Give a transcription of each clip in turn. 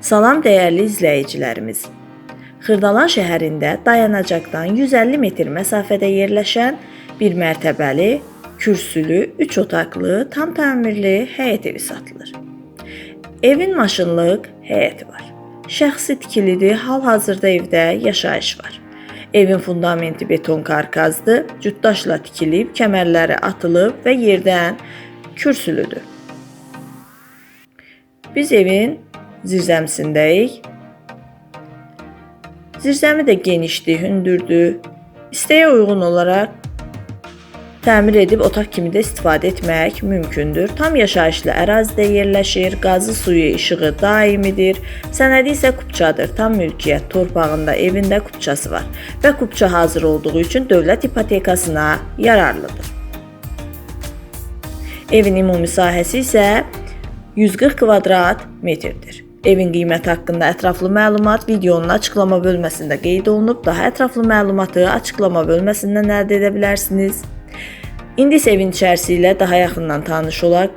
Salam dəyərli izləyicilərimiz. Xırdalan şəhərində dayanacaqdan 150 metr məsafədə yerləşən bir mərtəbəli, kürsülü, 3 otaqlı, tam təmirli həyət evi satılır. Evin maşınlıq həyəti var. Şəxsi tikilidir, hal-hazırda evdə yaşayış var. Evin fundamenti beton karkazdır, cütdaşla tikilib, kəmərləri atılıb və yerdən kürsülüdür. Biz evin zirzəmisindəyik. Zirzəmi də genişdir, hündürdür. İstəyə uyğun olaraq təmir edib otaq kimi də istifadə etmək mümkündür. Tam yaşayışlı ərazidə yerləşir, qazı suyu, işığı daimidir. Sənədi isə kupçadır. Tam mülkiyyət torpağında evində kupçası var və kupça hazır olduğu üçün dövlət ipotekasına yararlıdır. Evin ümumi sahəsi isə 140 kvadrat metrdir. Evin qiyməti haqqında ətraflı məlumat videonun açıqlama bölməsində qeyd olunub. Daha ətraflı məlumatı açıqlama bölməsindən əldə edə bilərsiniz. İndi isə evin içərisi ilə daha yaxından tanış olaq.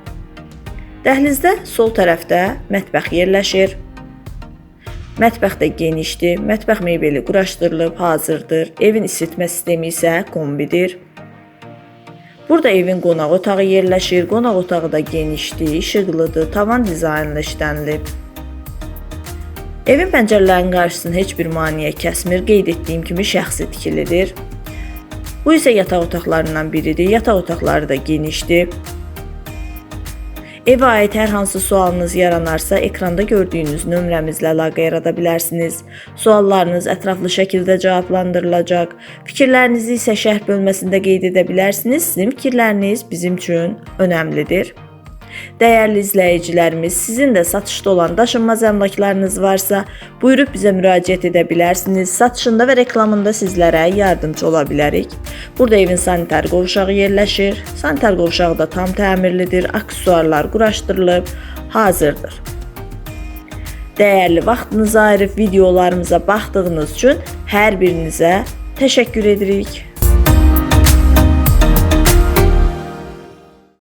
Dəhlizdə sol tərəfdə mətbəx yerləşir. Mətbəx də genişdir. Mətbəx mebeli quraşdırılıb, hazırdır. Evin isitmə sistemi isə kombidir. Burada evin qonaq otağı yerləşir. Qonaq otağı da genişdir, işıqlıdır, tavan dizaynlı işlənilib. Evin pəncərələrinin qarşısını heç bir maneə kəsmir. Qeyd etdiyim kimi şəxsi tikilidir. Bu isə yataq otaqlarından biridir. Yataq otaqları da genişdir. Evə aid hər hansı sualınız yaranarsa, ekranda gördüyünüz nömrəmizlə əlaqə yarada bilərsiniz. Suallarınız ətraflı şəkildə cavablandırılacaq. Fikirlərinizi isə şərh bölməsində qeyd edə bilərsiniz. Sizin fikirləriniz bizim üçün önəmlidir. Dəyərli izləyicilərimiz, sizin də satışda olan daşınmaz əmlaklarınız varsa, buyurub bizə müraciət edə bilərsiniz. Satışında və reklamında sizlərə yardımcı ola bilərik. Burada evin sanitar qovşağı yerləşir. Sanitar qovşağı da tam təmirlidir, aksesuarlar quraşdırılıb, hazırdır. Dəyərli vaxtınızı ayırıb videolarımıza baxdığınız üçün hər birinizə təşəkkür edirik.